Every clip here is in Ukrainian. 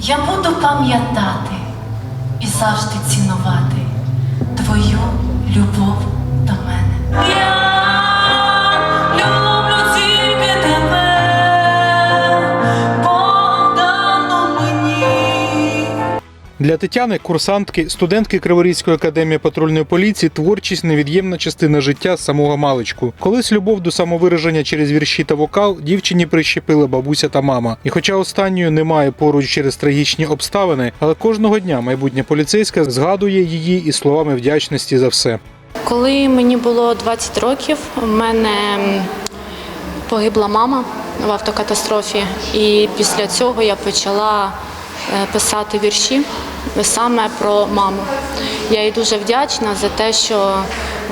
Я буду пам'ятати і завжди цінувати твою любов Для Тетяни, курсантки, студентки Криворізької академії патрульної поліції, творчість невід'ємна частина життя самого маличку. Колись любов до самовираження через вірші та вокал дівчині прищепили бабуся та мама. І хоча останньої немає поруч через трагічні обставини, але кожного дня майбутня поліцейська згадує її із словами вдячності за все. Коли мені було 20 років, в мене погибла мама в автокатастрофі, і після цього я почала е, писати вірші саме про маму. Я їй дуже вдячна за те, що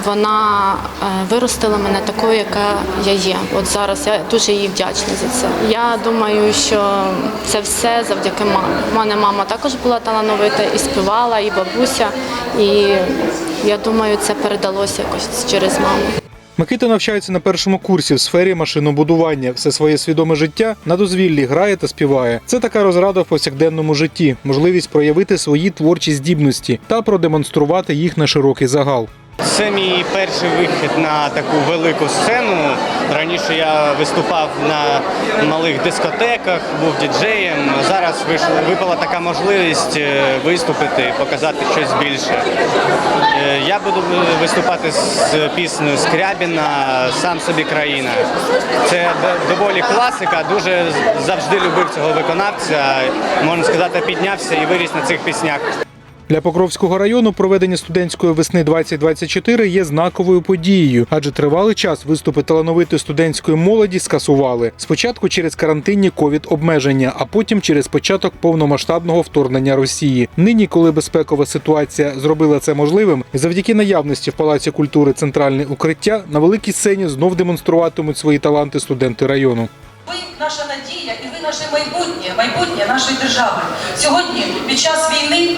вона е, виростила мене такою, яка я є. От зараз я дуже їй вдячна за це. Я думаю, що це все завдяки мамі. У мене мама також була талановита і співала, і бабуся. І я думаю, це передалося якось через маму. Микита навчається на першому курсі в сфері машинобудування. Все своє свідоме життя на дозвіллі грає та співає. Це така розрада в повсякденному житті, можливість проявити свої творчі здібності та продемонструвати їх на широкий загал. Це мій перший вихід на таку велику сцену. Раніше я виступав на малих дискотеках, був діджеєм. Зараз випала така можливість е, виступити, показати щось більше. Е, Я буду виступати з піснею Скрябіна Сам собі країна. Це доволі класика. Дуже завжди любив цього виконавця. Можна сказати, піднявся і виріс на цих піснях. Для Покровського району проведення студентської весни 2024 є знаковою подією, адже тривалий час виступи талановитої студентської молоді скасували. Спочатку через карантинні ковід обмеження, а потім через початок повномасштабного вторгнення Росії. Нині, коли безпекова ситуація зробила це можливим, завдяки наявності в Палаці культури центральне укриття на великій сцені знов демонструватимуть свої таланти студенти району. Ви наша надія і ви наше майбутнє, майбутнє нашої держави. Сьогодні, під час війни,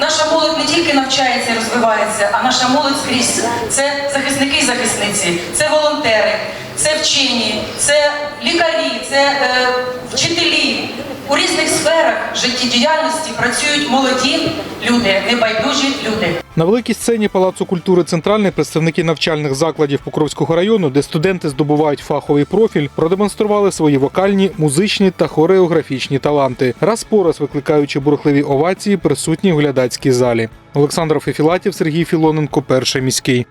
наша молодь не тільки навчається і розвивається, а наша молодь скрізь це захисники і захисниці, це волонтери, це вчені, це лікарі, це е, вчителі. У різних сферах життєдіяльності працюють молоді люди, небайдужі люди. На великій сцені Палацу культури центральний представники навчальних закладів Покровського району, де студенти здобувають фаховий профіль, продемонстрували свої вокальні, музичні та хореографічні таланти, раз по раз викликаючи бурхливі овації присутні в глядацькій залі. Олександр Фефілатів, Сергій Філоненко, перший міський.